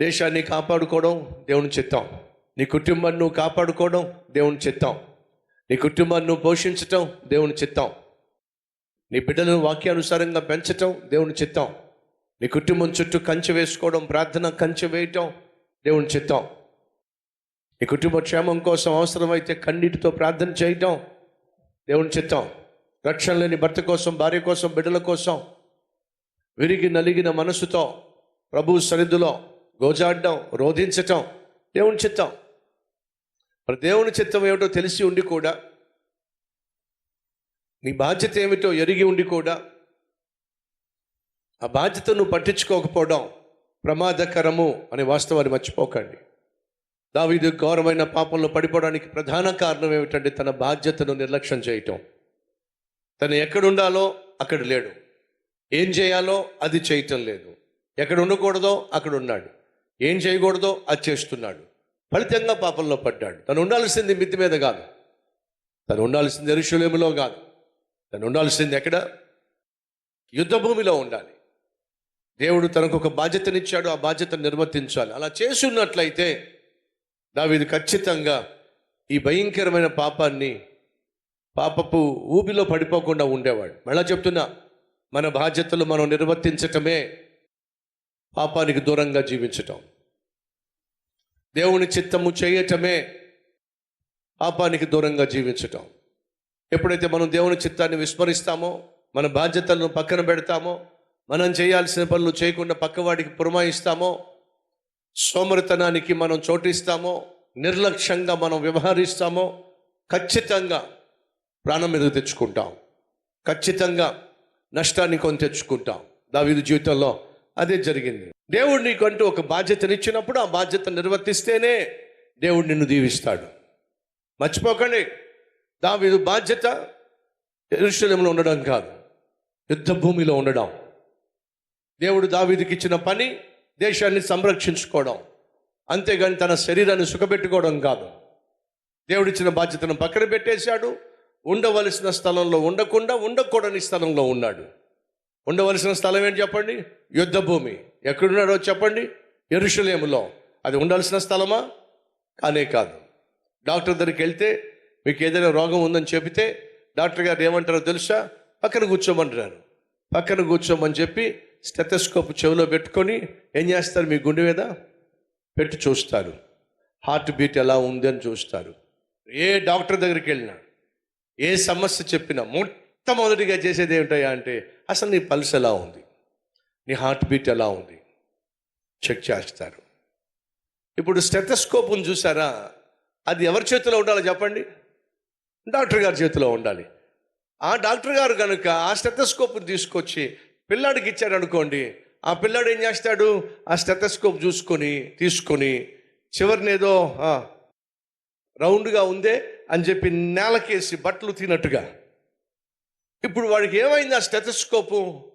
దేశాన్ని కాపాడుకోవడం దేవుని చిత్తం. నీ కుటుంబాన్ని నువ్వు కాపాడుకోవడం దేవుని చిత్తం. నీ కుటుంబాన్ని నువ్వు పోషించటం దేవుని చిత్తం. నీ బిడ్డలను వాక్యానుసారంగా పెంచటం దేవుని చిత్తం. నీ కుటుంబం చుట్టూ కంచె వేసుకోవడం ప్రార్థన కంచె వేయటం దేవుని చిత్తం. నీ కుటుంబ క్షేమం కోసం అవసరమైతే కన్నీటితో ప్రార్థన చేయటం దేవుని చిత్తం. రక్షణ లేని భర్త కోసం భార్య కోసం బిడ్డల కోసం విరిగి నలిగిన మనసుతో ప్రభు సరిధిలో గోజాడడం రోధించటం దేవుని చిత్తం. మరి దేవుని చిత్తం ఏమిటో తెలిసి ఉండి కూడా నీ బాధ్యత ఏమిటో ఎరిగి ఉండి కూడా ఆ బాధ్యత నువ్వు పట్టించుకోకపోవడం ప్రమాదకరము అనే వాస్తవాన్ని మర్చిపోకండి. దావీదు ఘోరమైన పాపంలో పడిపోవడానికి ప్రధాన కారణం ఏమిటంటే తన బాధ్యతను నిర్లక్ష్యం చేయటం. తను ఎక్కడుండాలో అక్కడ లేడు. ఏం చేయాలో అది చేయటం లేదు. ఎక్కడ ఉండకూడదో అక్కడ ఉన్నాడు. ఏం చేయకూడదో అది చేస్తున్నాడు. ఫలితంగా పాపంలో పడ్డాడు. తను ఉండాల్సింది మిద్ది మీద కాదు. తను ఉండాల్సింది ఎరుషులేములో కాదు. తను ఉండాల్సింది ఎక్కడ? యుద్ధ భూమిలో ఉండాలి. దేవుడు తనకు ఒక బాధ్యతనిచ్చాడు. ఆ బాధ్యతను నిర్వర్తించాలి. అలా చేసున్నట్లయితే దావిది ఖచ్చితంగా ఈ భయంకరమైన పాపాన్ని పాపపు ఊబిలో పడిపోకుండా ఉండేవాడు. మళ్ళా చెప్తున్నా మన బాధ్యతలు మనం నిర్వర్తించటమే పాపానికి దూరంగా జీవించటం. దేవుని చిత్తము చేయటమే పాపానికి దూరంగా జీవించటం. ఎప్పుడైతే మనం దేవుని చిత్తాన్ని విస్మరిస్తామో మన బాధ్యతలను పక్కన పెడతామో మనం చేయాల్సిన పనులు చేయకుండా పక్కవాడికి పురమాయిస్తామో సోమరితనానికి మనం చోటిస్తామో నిర్లక్ష్యంగా మనం వ్యవహరిస్తామో ఖచ్చితంగా ప్రాణం మీద తెచ్చుకుంటాం. ఖచ్చితంగా నష్టాన్ని కొని తెచ్చుకుంటాం. దావీదు జీవితంలో అదే జరిగింది. దేవుడు నీకంటూ ఒక బాధ్యతనిచ్చినప్పుడు ఆ బాధ్యత నిర్వర్తిస్తేనే దేవుడు నిన్ను దీవిస్తాడు. మర్చిపోకండి. దావీదు బాధ్యత ఎరుశలంలో ఉండడం కాదు. యుద్ధ భూమిలో ఉండడం. దేవుడు దావీదుకి ఇచ్చిన పని దేశాన్ని సంరక్షించుకోవడం. అంతేగాని తన శరీరాన్ని సుఖపెట్టుకోవడం కాదు. దేవుడిచ్చిన బాధ్యతను పక్కన పెట్టేశాడు. ఉండవలసిన స్థలంలో ఉండకుండా ఉండకూడని స్థలంలో ఉన్నాడు. ఉండవలసిన స్థలం ఏంటి చెప్పండి? యుద్ధ భూమి ఎక్కడున్నాడో చెప్పండి? ఎరుషలేములో. అది ఉండాల్సిన స్థలమా? కానే కాదు. డాక్టర్ దగ్గరికి వెళ్తే మీకు ఏదైనా రోగం ఉందని చెబితే డాక్టర్ గారు ఏమంటారో తెలుసా? పక్కన కూర్చోమంటున్నారు పక్కన కూర్చోమని చెప్పి స్టెథోస్కోప్ చెవిలో పెట్టుకొని ఏం చేస్తారు మీ గుండె మీద? పెట్టి చూస్తారు. హార్ట్ బీట్ ఎలా ఉంది అని చూస్తారు. ఏ డాక్టర్ దగ్గరికి వెళ్ళినా ఏ సమస్య చెప్పినా మొట్టమొదటిగా చేసేది ఏమిటయ్యా అంటే అసలు నీ పల్స్ ఎలా ఉంది? నీ హార్ట్ బీట్ ఎలా ఉంది? చెక్ చేస్తారు. ఇప్పుడు స్టెథస్కోప్ను చూసారా? అది ఎవరి చేతిలో ఉండాలో చెప్పండి? డాక్టర్ గారి చేతిలో ఉండాలి. ఆ డాక్టర్ గారు కనుక ఆ స్టెథస్కోప్ని తీసుకొచ్చి పిల్లాడికి ఇచ్చాడు అనుకోండి ఆ పిల్లాడు ఏం చేస్తాడు? ఆ స్టెథస్కోప్ చూసుకొని తీసుకొని చివరిని ఏదో రౌండ్గా ఉందే అని చెప్పి నేలకేసి బట్టలు తినట్టుగా ఇప్పుడు వాడికి ఏమైంది ఆ స్టెథస్కోపు?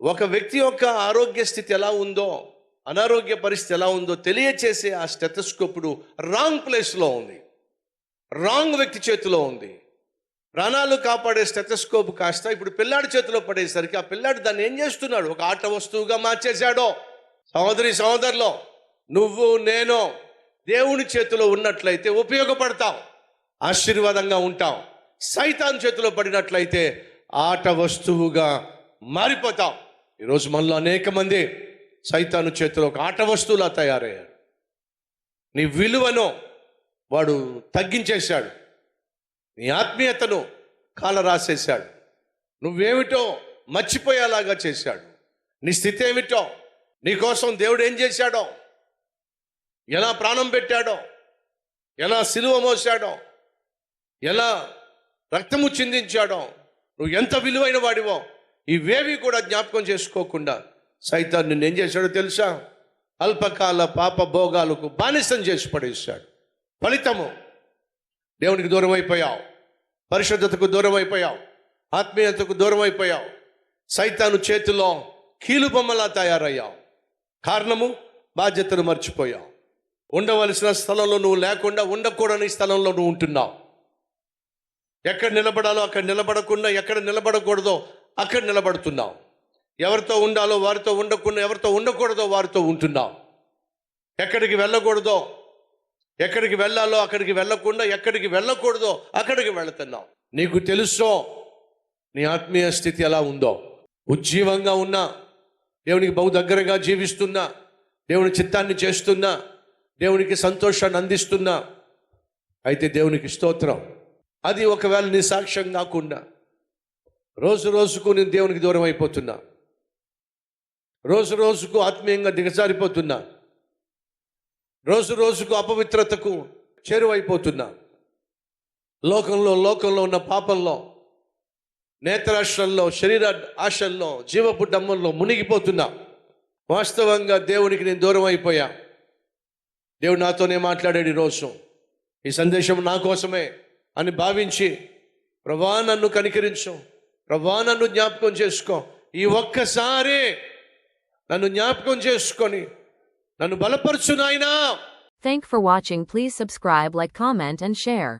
ఒక వ్యక్తి యొక్క ఆరోగ్య స్థితి ఎలా ఉందో అనారోగ్య పరిస్థితి ఎలా ఉందో తెలియచేసే ఆ స్టెథస్కోపుడు రాంగ్ ప్లేస్లో ఉంది. రాంగ్ వ్యక్తి చేతిలో ఉంది. ప్రాణాలు కాపాడే స్టెథస్కోప్ కాస్త ఇప్పుడు పిల్లాడి చేతిలో పడేసరికి ఆ పిల్లాడు దాన్ని ఏం చేస్తున్నాడు? ఒక ఆట వస్తువుగా మార్చేశాడో. సహోదరి సహోదరులో నువ్వు నేను దేవుని చేతిలో ఉన్నట్లయితే ఉపయోగపడతాం ఆశీర్వాదంగా ఉంటాం సైతాన్ చేతిలో పడినట్లయితే ఆట వస్తువుగా మారిపోతాం. ఈరోజు మనలో అనేక మంది సైతాను చేతిలో ఒక ఆట వస్తువులా తయారయ్యారు. నీ విలువను వాడు తగ్గించేశాడు. నీ ఆత్మీయతను కాల రాసేశాడు నువ్వేమిటో మర్చిపోయేలాగా చేశాడు. నీ స్థితి ఏమిటో నీకోసం దేవుడు ఏం చేశాడో ఎలా ప్రాణం పెట్టాడో ఎలా సిలువ మోసాడో ఎలా రక్తము చిందించాడో. నువ్వు ఎంత విలువైన వాడివో ఇవేవి కూడా జ్ఞాపకం చేసుకోకుండా సైతాన్ నిన్ను ఏం చేశాడో తెలుసా? అల్పకాల పాప భోగాలకు బానిసం చేసి పడేశాడు. ఫలితము దేవునికి దూరం అయిపోయావు. పరిశుద్ధతకు దూరం అయిపోయావు. ఆత్మీయతకు దూరం అయిపోయావు. సైతాను చేతిలో కీలుబొమ్మలా తయారయ్యావు. కారణము బాధ్యతను మర్చిపోయావు. ఉండవలసిన స్థలంలో నువ్వు లేకుండా ఉండకూడని స్థలంలో నువ్వు ఉంటున్నావు. ఎక్కడ నిలబడాలో అక్కడ నిలబడకుండా ఎక్కడ నిలబడకూడదో అక్కడ నిలబడుతున్నాం. ఎవరితో ఉండాలో వారితో ఉండకుండా ఎవరితో ఉండకూడదో వారితో ఉంటున్నాం. ఎక్కడికి వెళ్ళకూడదో ఎక్కడికి వెళ్ళాలో అక్కడికి వెళ్ళకుండా ఎక్కడికి వెళ్ళకూడదో అక్కడికి వెళుతున్నాం. నీకు తెలుసో నీ ఆత్మీయ స్థితి ఎలా ఉందో? ఉజ్జీవంగా ఉన్నా దేవునికి బహు దగ్గరగా జీవిస్తున్నా దేవుని చిత్తాన్ని చేస్తున్నా దేవునికి సంతోషాన్ని అందిస్తున్నా అయితే దేవునికి స్తోత్రం. అది ఒకవేళ నీ సాక్ష్యం కాకుండా రోజు రోజుకు నేను దేవునికి దూరం అయిపోతున్నా. రోజు రోజుకు ఆత్మీయంగా దిగజారిపోతున్నా. రోజు రోజుకు అపవిత్రతకు చేరువైపోతున్నా. లోకంలో లోకంలో ఉన్న పాపంలో నేత్రాశ్రంలో శరీర ఆశల్లో జీవపు డమ్మంలో మునిగిపోతున్నా. వాస్తవంగా దేవునికి నేను దూరం అయిపోయా. దేవుడు నాతోనే మాట్లాడాడు ఈరోజు ఈ సందేశం నా కోసమే. అని భావించి ప్రభా నన్ను కనికరించు. ప్రభా నన్ను జ్ఞాపకం చేసుకో. ఈ ఒక్కసారి నన్ను జ్ఞాపకం చేసుకొని నన్ను బలపరచు నాయనా. Thank for watching please subscribe like comment and share